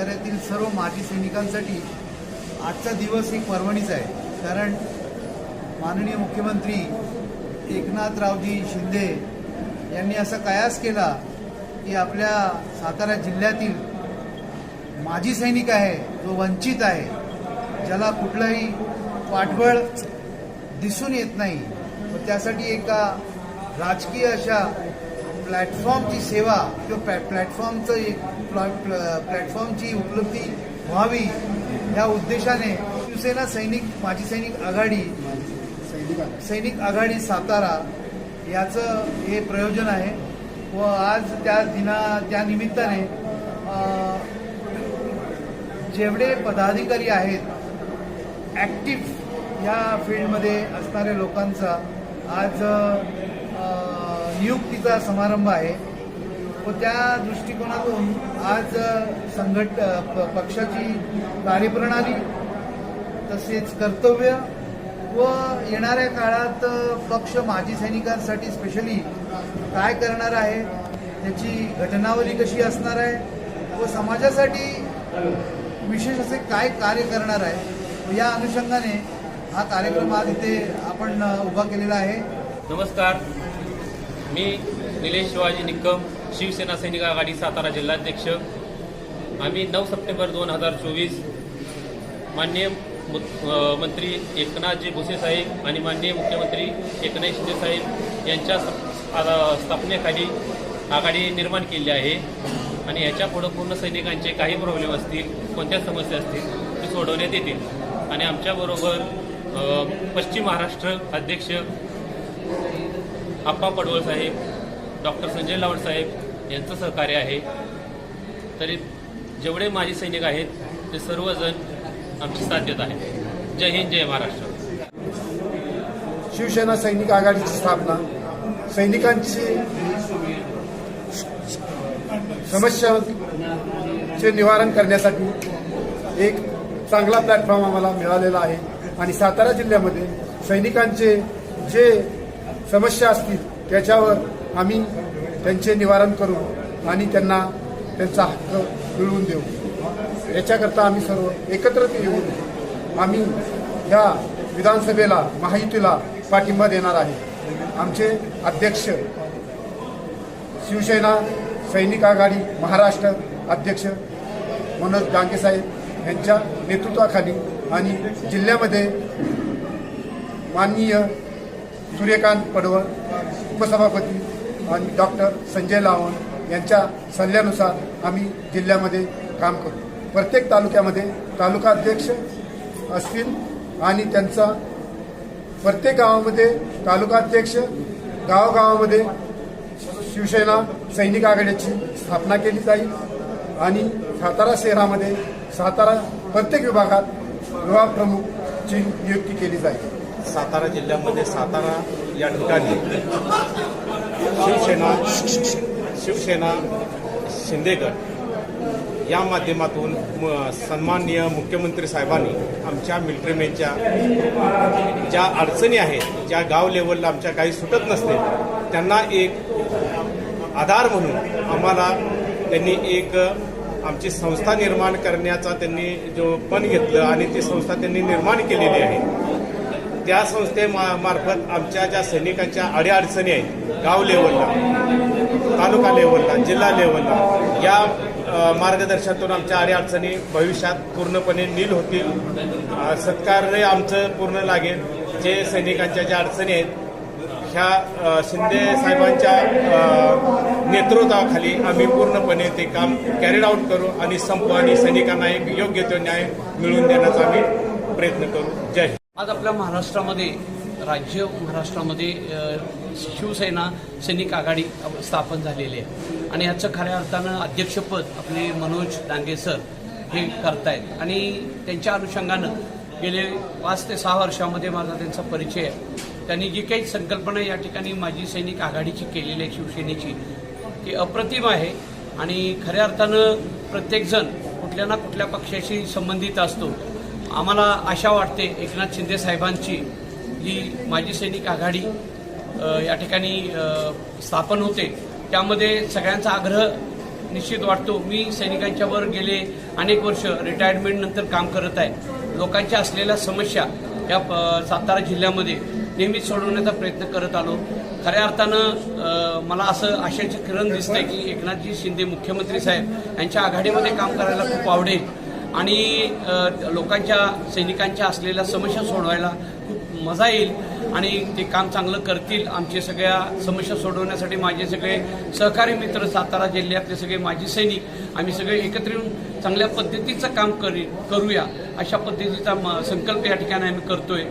साताऱ्यातील सर्व माजी सैनिकांसाठी आजचा दिवस एक पर्वणीच आहे. कारण माननीय मुख्यमंत्री एकनाथरावजी शिंदे यांनी असा कयास केला की आपल्या सातारा जिल्ह्यातील माजी सैनिक आहे जो वंचित आहे ज्याला कुठलाही पाठबळ दिसून येत नाही. व त्यासाठी एका राजकीय अशा प्लॅटफॉर्मची सेवा किंवा प्लॅ प्लॅटफॉर्मचं प्लॅटफॉर्मची उपलब्धी व्हावी या उद्देशाने शिवसेना सैनिक माजी सैनिक आघाडी सैनिक आघाडी सातारा याचं हे प्रयोजन आहे. व आज त्या दिना त्या निमित्ताने जेवढे पदाधिकारी आहेत ॲक्टिव्ह या फील्डमध्ये असणाऱ्या लोकांचा आज नियुक्तीचा समारंभ आहे. व त्या दृष्टिकोनातून आज संघट प- पक्षाची कार्यप्रणाली तसेच कर्तव्य व येणाऱ्या काळात पक्ष माजी सैनिकांसाठी स्पेशली काय करणार आहे त्याची घटनावली कशी असणार आहे व समाजासाठी विशेष असे काय कार्य करणार आहे या अनुषंगाने हा कार्यक्रम आज इथे आपण उभा केलेला आहे. नमस्कार. मी निलेश शिवाजी निकम शिवसेना सैनिक आघाडी सातारा जिल्हाध्यक्ष. आम्ही नऊ सप्टेंबर दोन हजार चोवीस माननीय मु- मंत्री एकनाथजी भुसे साहेब आणि माननीय मुख्यमंत्री एकनाथ शिंदे साहेब यांच्या स्थापनेखाली आघाडी निर्माण केली आहे. आणि याच्या पुढं पूर्ण सैनिकांचे काही प्रॉब्लेम असतील कोणत्या समस्या असतील ते सोडवण्यात येतील. आणि आमच्याबरोबर पश्चिम महाराष्ट्र अध्यक्ष आप्पा पडवळ साहेब डॉक्टर संजय लावड साहेब यांचं सहकार्य आहे. तरी जेवढे माजी सैनिक आहेत ते सर्वजण आमची साथ देत आहेत. जय हिंद जय महाराष्ट्र. शिवसेना सैनिक आघाडीची स्थापना सैनिकांची समस्यांचे निवारण करण्यासाठी एक चांगला प्लॅटफॉर्म आम्हाला मिळालेला आहे. आणि सातारा जिल्ह्यामध्ये सैनिकांचे जे समस्या असतील त्याच्यावर आम्ही त्यांचे निवारण करू आणि त्यांना त्यांचा हक्क मिळवून देऊ. याच्याकरता आम्ही सर्व एकत्र येऊन आम्ही या विधानसभेला महायुतीला पाठिंबा देणार आहे. आमचे अध्यक्ष शिवसेना सैनिक आघाडी महाराष्ट्र अध्यक्ष मनोज डांगेसाहेब यांच्या नेतृत्वाखाली आणि जिल्ह्यामध्ये माननीय सूर्यकांत पडवळ उपसभापती आणि डॉक्टर संजय लावण यांच्या सल्ल्यानुसार आम्ही जिल्ह्यामध्ये काम करू. प्रत्येक तालुक्यामध्ये तालुका अध्यक्ष असतील आणि त्यांचा प्रत्येक गावामध्ये तालुकाध्यक्ष गावगावामध्ये गावागावामध्ये शिवसेना सैनिक आघाडीची स्थापना केली जाईल आणि सातारा शहरामध्ये सातारा प्रत्येक विभागात विभागप्रमुखची नियुक्ती केली जाईल. सातारा जिल्ह्यामध्ये सातारा या ठिकाणी शिवसेना शिवसेना शिंदेगड या माध्यमातून म- सन्माननीय मुख्यमंत्री साहेबांनी आमच्या मिलिटरीमेनच्या ज्या अडचणी आहेत ज्या गाव लेवलला आमच्या काही सुटत नसते त्यांना एक आधार म्हणून आम्हाला त्यांनी एक आमची संस्था निर्माण करण्याचा त्यांनी जो पण घेतलं आणि ती संस्था त्यांनी निर्माण केलेली आहे. त्या संस्थेमार्फत मार्फत आमच्या ज्या सैनिकांच्या अडीअडचणी आहेत गाव लेवलला तालुका लेवलला जिल्हा लेवलला या मार्गदर्शनातून आमच्या अडीअडचणी भविष्यात पूर्णपणे नील होतील. अ, सत्कार्य आमचं पूर्ण लागेल. जे सैनिकांच्या ज्या अडचणी आहेत ह्या शिंदे साहेबांच्या नेतृत्वाखाली आम्ही पूर्णपणे ते काम कॅरीड आऊट करू आणि संपू आणि सैनिकांना एक योग्य तो न्याय मिळवून देण्याचा आम्ही प्रयत्न करू. जय हिंद. आज आपल्या महाराष्ट्रामध्ये राज्य महाराष्ट्रामध्ये शिवसेना सैनिक आघाडी स्थापन झालेली आहे. आणि याचं खऱ्या अर्थानं अध्यक्षपद आपले मनोज डांगे सर हे करतायत. आणि त्यांच्या अनुषंगानं गेले पाच ते सहा वर्षामध्ये माझा त्यांचा परिचय आहे. त्यांनी जी काही संकल्पना या ठिकाणी माजी सैनिक आघाडीची केलेली आहे शिवसेनेची ती अप्रतिम आहे. आणि खऱ्या अर्थानं प्रत्येकजण कुठल्या ना कुठल्या पक्षाशी संबंधित असतो. आम्हाला आशा वाटते एकनाथ शिंदे साहेबांची जी माजी सैनिक आघाडी या ठिकाणी स्थापन होते. त्यामध्ये सगळ्यांचा आग्रह निश्चित वाटतो. मी सैनिकांच्या वर गेले अनेक वर्ष रिटायरमेंट नंतर काम करत आहे. लोकांच्या असलेल्या समस्या या प- सातारा जिल्ह्यामध्ये नेहमीच सोडवण्याचा प्रयत्न करत आलो. खऱ्या अर्थानं मला असं आशाची किरण दिसतंय की एकनाथजी शिंदे मुख्यमंत्री साहेब यांच्या आघाडीमध्ये काम करायला खूप आवडेल. आणि लोकांच्या सैनिकांच्या असलेल्या समस्या सोडवायला खूप मजा येईल. आणि ते काम चांगलं करतील. आमचे सगळ्या समस्या सोडवण्यासाठी माझे सगळे सहकारी मित्र सातारा जिल्ह्यातले सगळे माजी सैनिक आम्ही सगळे एकत्र येऊन चांगल्या पद्धतीचं काम करी करूया. अशा पद्धतीचा म- संकल्प या ठिकाणी आम्ही करतोय.